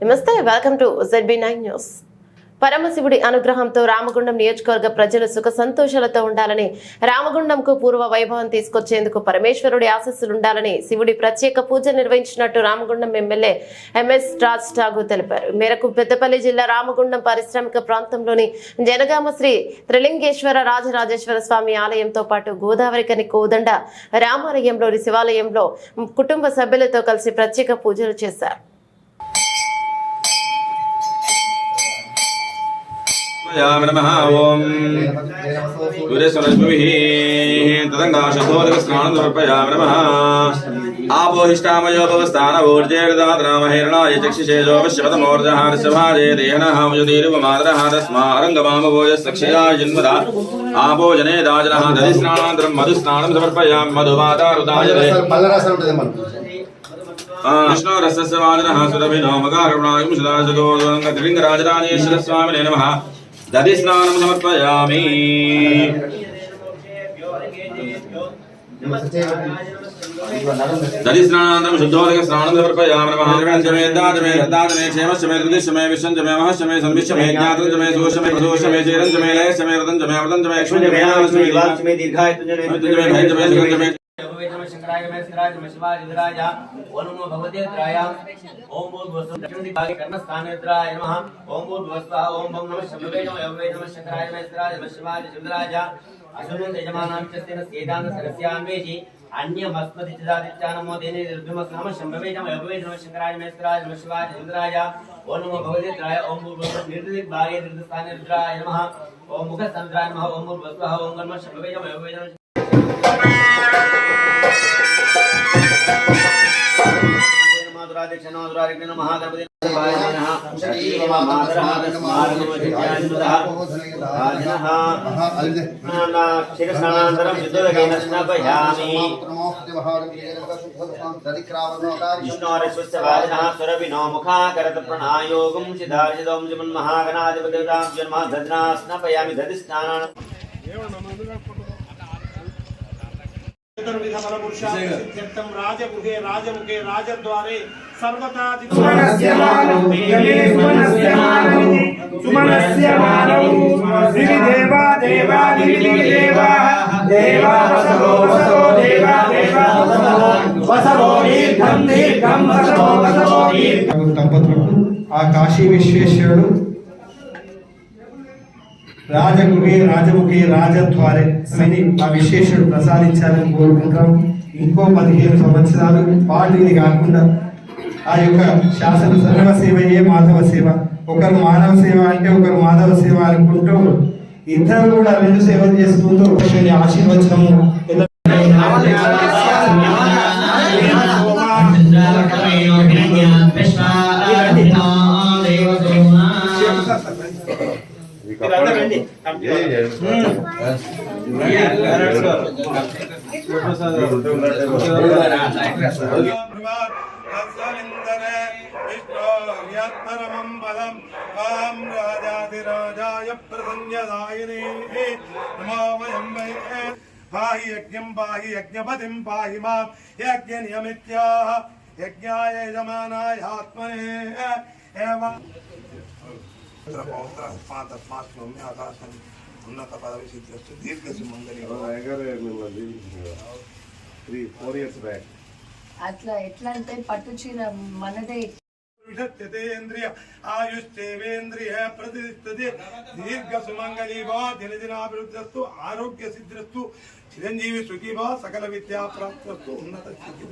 నమస్తే welcome to ZB nine news పరమశివుడి అనుగ్రహంతో రామగుండం నియోజకవర్గ ప్రజలు సుఖ సంతోషాలతో ఉండాలని రామగుండంకు పూర్వ వైభవం తీసుకొచ్చేందుకు పరమేశ్వరుడి ఆశస్సులుండాలని శివుడి ప్రత్యేక పూజ నిర్వహించినట్టు రామగుండం ఎమ్మెల్యే ఎంఎస్ రాజ్ ఠాగూర్ తెలిపారు. మేరకు పెద్దపల్లి జిల్లా రామగుండం పారిశ్రామిక ప్రాంతంలోని జనగామ శ్రీ త్రిలింగేశ్వర రాజరాజేశ్వర స్వామి ఆలయంతో పాటు గోదావరి కని కోదండ రామాలయంలోని శివాలయంలో కుటుంబ సభ్యులతో కలిసి ప్రత్యేక పూజలు చేశారు. याम नमः ॐ सूर्यस्वरश्मिभिः तदङ्गाशतोदकस्नानं समर्पयामि नमः आपोहिष्टामयो भवस्थानवोर्जेर्दातनामहेरणाय चक्षुषेजो विश्वतमोर्जहारस्यभाजे देहनः मुजुदीरुपमादरः तस्मारङ्गमामभोजस्सक्षया जन्मदा आपोजने दाजनः दधिस्नानान्तरं मधुस्नानं समर्पयामि मधुमातारुदायते మల్లరాసన ఉంటుంది మనం विष्णोरसस्य वादनः सुरभिनो मकारुणायुं सदाशतोलिङ्गराजराजेश्वर स्वामिने नमः दधिस्नानं समर्पयामि दधिस्नानानन्तरं शुद्धोदकस्नानं समर्पयामि नमः ग्रन्थमे दातमे ददातमे क्षेमश्चमे हृदिश्चमे विश्वञ्चमे महश्चमे संविश्चमे ज्ञातञ्चमे दोषमे प्रदोषमे चेरञ्चमे लयश्चमे रतञ्चमे अमृतञ्चमे यक्ष्मञ्चमे दीर्घायुतञ्चमे भयञ्चमे सुगन्धमे इंद्राय में सिराज में ओम नमो भगवते इंद्राय ओम बोल वस्तु दक्षिण दिखागे कर्म स्थान इंद्राय नमः। ओम बोल वस्तु ओम भम नमः। शम्भवे नमः यवे नमः, शंकराय में सिराज में असुरं यजमानां च तेन सेदान सरस्यान्वेषि अन्यमस्मति चिदादित्यानमो देने नमः शंकराय ओम ओम संद्राय ओम క్షీరస్నానంతరం శుద్ధోదకేన స్నాపయామి విష్ణోరస్వస్య వాజినः సురభినో ముఖాకరత ప్రణాయోగం సిద్ధార్జిదోం జన్మహాగణాధిపతితాం జన్మ దద్నా స్నాపయామి రాజముఖే రాజద్వారే సర్వతా దంపతులకు ఆ కాశీ విశ్వేశ్వరుడు రాజగుహే రాజముఖి రాజద్వారే అని ఆ విశ్వేశ్వరుడు ప్రసాదించాలని కోరుకుంటాం ఇంకో పదిహేను సంవత్సరాలు పాటు ఇది కాకుండా ఆ యొక్క శాసన సర్వ సేవయే మాధవ సేవ. ఒకరు మానవ సేవ అంటే ఒకరు మాధవ సేవ అనుకుంటూ ఇద్దరు కూడా రెండు సేవలు చేసుకుంటూ विष्णोर्यत्परमं पदं त्वां राजाधिराजाय प्रसञ्जदायिने नमो वयं वै पाहि यज्ञं నియమిత్యాః యజ్ఞాయ యజమానాయ ఆత్మనే ఏవ ఉన్నత పదవి సిద్ధిస్తూ దీర్ఘ సుమంగళి త్రీ ఫోర్ ఇయర్స్ బ్యాక్ అట్లా ఎట్లా అంటే పట్టు చీర మనదే విషత్యతేంద్రియ ఆయుష్ేవేంద్రియ ప్రతిష్టతే దీర్ఘ సుమంగళీ వా దినదినాభివృద్ధిస్తూ ఆరోగ్య సిద్ధిస్తూ చిరంజీవి సుఖీ వా సకల విద్యా ప్రాప్తస్తూ ఉన్నత స్థితి